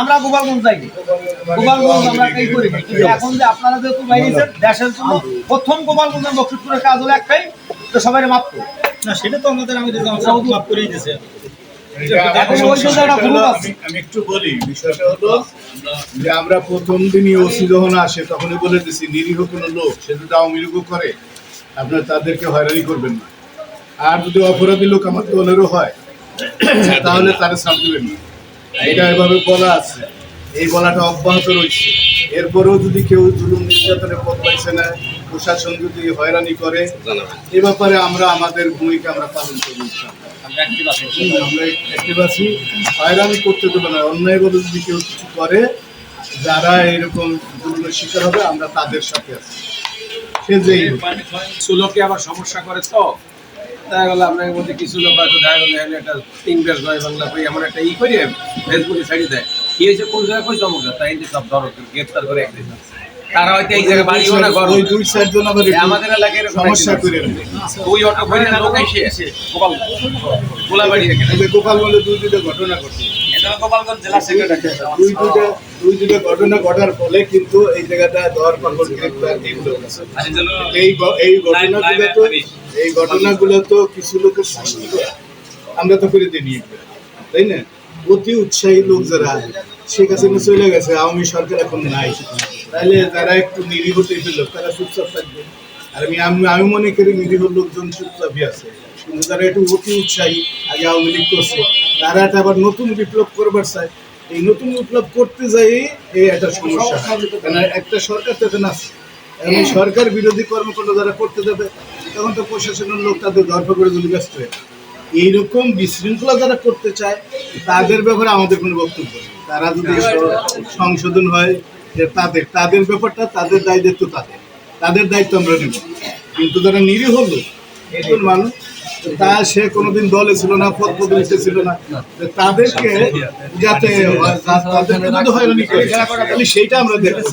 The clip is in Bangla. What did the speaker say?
আমরা গোপালগঞ্জ যাইনি। গোপালগঞ্জ আমরা এই করি এখন যে আপনারা যেহেতু বাইরেছেন দেশের জন্য প্রথম গোপালগঞ্জের বক্সিপুরের কাজ হলো একটাই তো সবাই মাত্র না সেটা তো আমাদের আমি মাফ করেই দিয়েছে। আমি একটু বলি বিষয়টা হলো যে আমরা প্রথম দিনই ওসি যখন আসে তখনই বলে দিছি নিরীহ কোনো লোক সে যদি আওয়ামী লীগও করে আপনার তাদেরকে হয়রানি করবেন না। আর যদি অপরাধী লোক আমার দলেরও হয় তাহলে তারা ছাড় দেবেন না। এটা এভাবে বলা আছে। এই বলাটা অব্যাহত রয়েছে। এরপরেও যদি কেউ জুলুম নির্যাতনের পথ পাইছে না প্রশাসন যদি হয়রানি করে এ ব্যাপারে আমরা আমাদের ভূমিকা আমরা পালন করি ইনশাআল্লাহ। আমরা active আছি। হয়রানি করতে দেবো না অন্যায় বলে যদি কেউ কিছু করে যারা এরকম জুলুমের শিকার হবে আমরা তাদের সাথে আছি। সে যেই। কিছু আবার সমস্যা করে তো? দেখা গেলো আপনার মধ্যে কিছু লোক হয়তো দেখা গেলো এখানে একটা ইংরেজ নয় বাংলা বই এমন একটা ই করে ফেসবুকে ছাড়িয়ে দেয়। কি হয়েছে? কোন জায়গায় কই চমক তাই যে সব ধরো গ্রেফতার করে একদিন তারা হয়তো এই জায়গায় বাড়ি না ঘর ওই দুই চারজন আবার আমাদের এলাকায় সমস্যা করে ওই অটো করে লোক এসে গোপাল গোলাবাড়ি এই দুই দুটো ঘটনা ঘটছে গোপালগঞ্জ জেলা সেক্রেটারি দুই দুটো দুই দুটো ঘটনা ঘটার ফলে কিন্তু এই জায়গাটা ধর পাগল গ্রেপ্তার এগুলো এই এই ঘটনাগুলো তো এই ঘটনাগুলো তো কিছু লোকের সৃষ্টি আমরা তো করে দিই তাই না? অতি উৎসাহী লোক যারা শেখ হাসিনা চলে গেছে আওয়ামী সরকার এখন নাই তাহলে যারা একটু নিরীহ টাইপের লোক তারা চুপচাপ থাকবে। আর আমি আমি আমি মনে করি নিরীহ লোকজন চুপচাপই আছে। কিন্তু যারা একটু অতি উৎসাহী, আগে আওয়ামী লীগ করছে, তারা একটা আবার নতুন বিপ্লব করবার চায়। এই নতুন বিপ্লব করতে যাই এই একটা সমস্যা। একটা সরকার তো আছে। এই সরকার বিরোধী কর্মকাণ্ড যারা করতে যাবে, তখন তো প্রশাসনের লোক তাদের ধরপা করে গুলি ব্যস্ত হয়ে এইরকম বিশৃঙ্খলা যারা করতে চায়, তাদের ব্যাপারে আমাদের কোনো বক্তব্য তারা যদি সংশোধন হয়, যে তাদের তাদের ব্যাপারটা, তাদের দায়িত্ব তাদের। তাদের দায়িত্ব আমরা নেব। কিন্তু তারা নিরীহ লোক, একজন মানুষ, তা সে কোনোদিন দলে ছিল না পদ পদবিতে ছিল না। তাদেরকে যাতে সেইটা আমরা দেখব।